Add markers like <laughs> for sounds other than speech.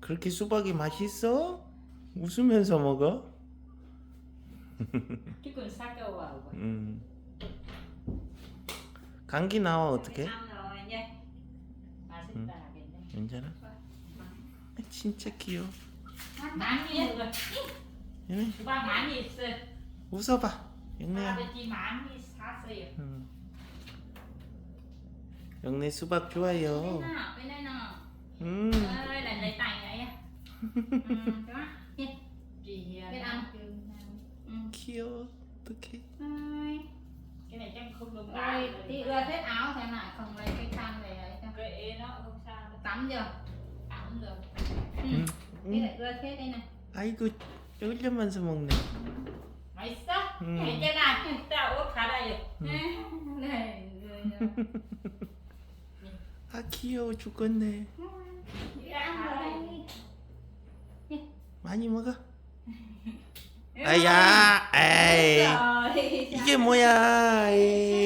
그렇게 수박이 맛있어? 웃으면서 먹어? vậy. 음. 감기 나와 어떻게? cái này 괜찮아? 아, 진짜 귀여워. 얘네 ba mãn đi xưa 웃어봐. 영래야. xa xưa 음. 영래 수박 좋아요. đây nào 음. đó Nha. chị biết ăn ừ. 귀여워. 어떡해? Ơi. cái này chắc không đúng Ôi, chị ưa thích áo thế này không lấy cái khăn về ấy cho cái nó không sao đâu tắm chưa tắm rồi 음. chị 음. lại ưa thích đây này 아이고 흘려면서 먹네. mày sắc Ừ. cái cái này tao ướp khá đây rồi <laughs> <laughs> này rồi 아 귀여워 죽겠네. chị 많이 먹어. 아야, <laughs> 에이. rồi 이게 뭐야? 에이.